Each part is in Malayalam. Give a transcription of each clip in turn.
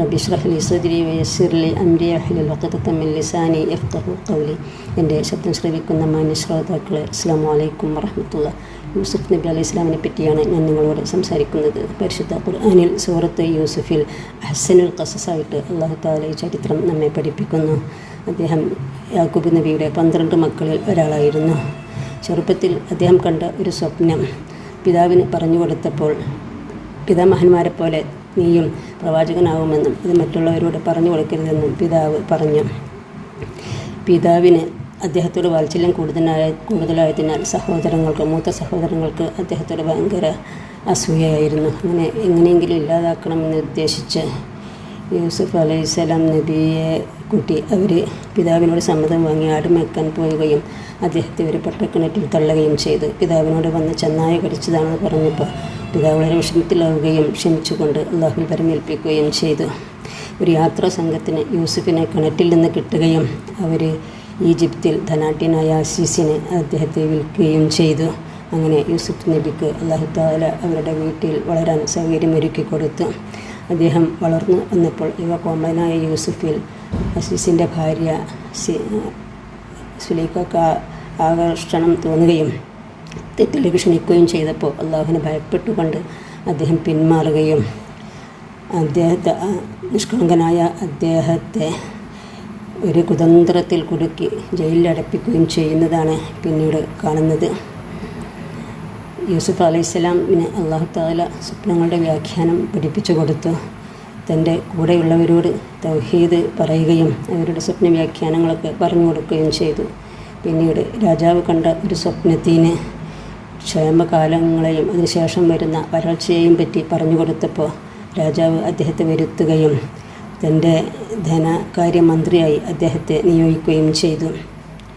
റബ്ബി ഷ്റഹ് സുദ്രി വയസ്സിർലി അംരി അഹ്ലുൽ മിൻ ലിസാനി എഫ്തഹു ഖൗലി. എന്റെ ശബ്ദം ശ്രവിക്കുന്ന മാന്യ ശ്രോതാക്കളെ അസ്സാം വലൈക്കും വറഹമത്തുള്ള യൂസുഫ് നബി അലൈഹി ഇസ്ലാമിനെ പറ്റിയാണ് ഞാൻ നിങ്ങളോട് സംസാരിക്കുന്നത്. പരിശുദ്ധ ഖുർആാനിൽ സൂറത്ത് യൂസുഫിൽ ഹസനുൽ കസസായിട്ട് അള്ളാഹു താല ചരിത്രം നമ്മെ പഠിപ്പിക്കുന്നു. അദ്ദേഹം യാക്കൂബ് നബിയുടെ പന്ത്രണ്ട് മക്കളിൽ ഒരാളായിരുന്നു. ചെറുപ്പത്തിൽ അദ്ദേഹം കണ്ട ഒരു സ്വപ്നം. പിതാവിന് പറഞ്ഞു കൊടുത്തപ്പോൾ പിതാമഹന്മാരെ പോലെ നീയും പ്രവാചകനാവുമെന്നും ഇത് മറ്റുള്ളവരോട് പറഞ്ഞു കൊടുക്കരുതെന്നും പിതാവ് പറഞ്ഞു. പിതാവിന് അദ്ദേഹത്തോട് വാത്സല്യം കൂടുതലായ കൂടുതലായതിനാൽ സഹോദരങ്ങൾക്ക് മൂത്ത സഹോദരങ്ങൾക്ക് അദ്ദേഹത്തോട് ഭയങ്കര അസൂയായിരുന്നു അങ്ങനെ എങ്ങനെയെങ്കിലും ഇല്ലാതാക്കണമെന്ന് ഉദ്ദേശിച്ച് യൂസുഫ് അലൈഹിസ്സലാം നബിയെ കൂട്ടി അവർ പിതാവിനോട് സമ്മതം വാങ്ങി ആടുമേക്കാൻ പോവുകയും അദ്ദേഹത്തെ ഒരു പൊട്ടക്കിണറ്റിൽ തള്ളുകയും ചെയ്തു. പിതാവിനോട് വന്ന് ചെന്നായ കടിച്ചതാണെന്ന് പറഞ്ഞപ്പോൾ പിതാവ് വളരെ വിഷമത്തിലാവുകയും ക്ഷമിച്ചുകൊണ്ട് അള്ളാഹുൽ പരമേൽപ്പിക്കുകയും ചെയ്തു. ഒരു യാത്രാ സംഘത്തിന് യൂസുഫിനെ കിണറ്റിൽ നിന്ന് കിട്ടുകയും അവർ ഈജിപ്തിൽ ധനാട്യനായ അസീസിനെ അദ്ദേഹത്തെ വിൽക്കുകയും ചെയ്തു. അങ്ങനെ യൂസുഫ് നബിക്ക് അള്ളാഹു താല അവരുടെ വീട്ടിൽ വളരാൻ സൗകര്യമൊരുക്കി കൊടുത്തു. അദ്ദേഹം വളർന്നു വന്നപ്പോൾ ഇവ കോമനായ യൂസുഫിൽ അസീസിന്റെ ഭാര്യ സുലൈഖ ആകർഷണം തോന്നുകയും തെറ്റിലേക്ക് ക്ഷണിക്കുകയും ചെയ്തപ്പോൾ അള്ളാഹുവിനെ ഭയപ്പെട്ടുകൊണ്ട് അദ്ദേഹം പിന്മാറുകയും അദ്ദേഹത്തെ നിഷ്കളങ്കനായ അദ്ദേഹത്തെ ഒരു കുതന്ത്രത്തിൽ കുടുക്കി ജയിലിലടപ്പിക്കുകയും ചെയ്യുന്നതാണ് പിന്നീട് കാണുന്നത്. യൂസുഫ് അലൈഹിസ്സലാമിന് അള്ളാഹു താല സ്വപ്നങ്ങളുടെ വ്യാഖ്യാനം പഠിപ്പിച്ചു കൊടുത്തു. തന്റെ കൂടെയുള്ളവരോട് തൗഹീദ് പറയുകയും അവരുടെ സ്വപ്ന വ്യാഖ്യാനങ്ങളൊക്കെ പറഞ്ഞു കൊടുക്കുകയും ചെയ്തു. പിന്നീട് രാജാവ് കണ്ട ഒരു സ്വപ്നത്തിന് ക്ഷേമകാലങ്ങളെയും അതിനുശേഷം വരുന്ന വരൾച്ചയെയും പറ്റി പറഞ്ഞു കൊടുത്തപ്പോൾ രാജാവ് അദ്ദേഹത്തെ വരുത്തുകയും തന്റെ ധനകാര്യമന്ത്രിയായി അദ്ദേഹത്തെ നിയോഗിക്കുകയും ചെയ്തു.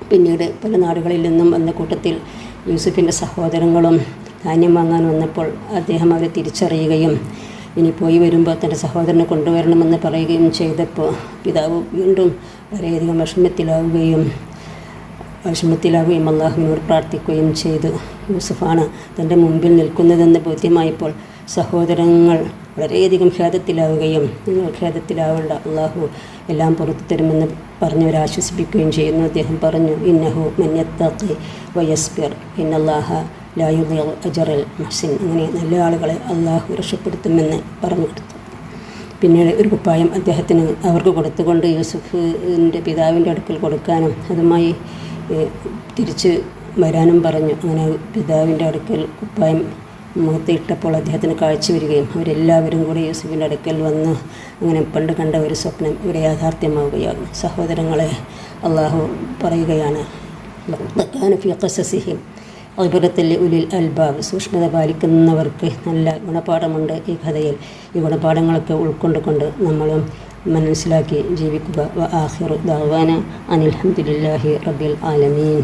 പിന്നീട് പല നാടുകളിൽ നിന്നും വന്ന കൂട്ടത്തിൽ യൂസുഫിന്റെ സഹോദരങ്ങളും ധാന്യം വാങ്ങാൻ വന്നപ്പോൾ അദ്ദേഹം അവരെ തിരിച്ചറിയുകയും ഇനി പോയി വരുമ്പോൾ തന്റെ സഹോദരനെ കൊണ്ടുവരണമെന്ന് പറയുകയും ചെയ്തപ്പോൾ പിതാവ് വീണ്ടും വളരെയധികം വിഷമത്തിലാവുകയും വിഷമത്തിലാവുകയും അള്ളാഹുവിനോട് പ്രാർത്ഥിക്കുകയും ചെയ്തു. യൂസുഫാണ് തന്റെ മുമ്പിൽ നിൽക്കുന്നതെന്ന് ബോധ്യമായപ്പോൾ സഹോദരങ്ങൾ വളരെയധികം ഖേദത്തിലാവുകയും നിങ്ങൾ ഖേദത്തിലാവേണ്ട അള്ളാഹു എല്ലാം പുറത്തു തരുമെന്ന് പറഞ്ഞവരെ ആശ്വസിപ്പിക്കുകയും ചെയ്യുന്നു. അദ്ദേഹം പറഞ്ഞു ഇന്നഹു മന്യത്തി വയസ്ബിർ ഇന്നല്ലാഹ ലായു അജറൽ മഹ്സിൻ. അങ്ങനെ നല്ല ആളുകളെ അള്ളാഹു രക്ഷപ്പെടുത്തുമെന്ന് പറഞ്ഞു കൊടുത്തു. പിന്നീട് ഒരു കുപ്പായം അദ്ദേഹത്തിന് അവർക്ക് കൊടുത്തുകൊണ്ട് യൂസുഫിന്റെ പിതാവിന്റെ അടുക്കൽ കൊടുക്കാനും അതുമായി തിരിച്ച് വരാനും പറഞ്ഞു. അങ്ങനെ പിതാവിന്റെ അടുക്കൽ കുപ്പായം മുഖത്തിട്ടപ്പോൾ അദ്ദേഹത്തിന് കാഴ്ച വരികയും അവരെല്ലാവരും കൂടി യൂസുഫിന്റെ അടുക്കൽ വന്ന് അങ്ങനെ പണ്ട് കണ്ട ഒരു സ്വപ്നം ഇവിടെ യാഥാർത്ഥ്യമാവുകയാകും സഹോദരങ്ങളെ അള്ളാഹു പറയുകയാണ് ഫിഖസിഹിം അഭിപുറത്തിലെ ഉലിൽ അൽബാബ് സൂക്ഷ്മത പാലിക്കുന്നവർക്ക് നല്ല ഗുണപാഠമുണ്ട് ഈ കഥയിൽ. ഈ ഗുണപാഠങ്ങളൊക്കെ ഉൾക്കൊണ്ടുകൊണ്ട് നമ്മളും من إسلاك جيبك وآخر دعوانا أن الحمد لله رب العالمين.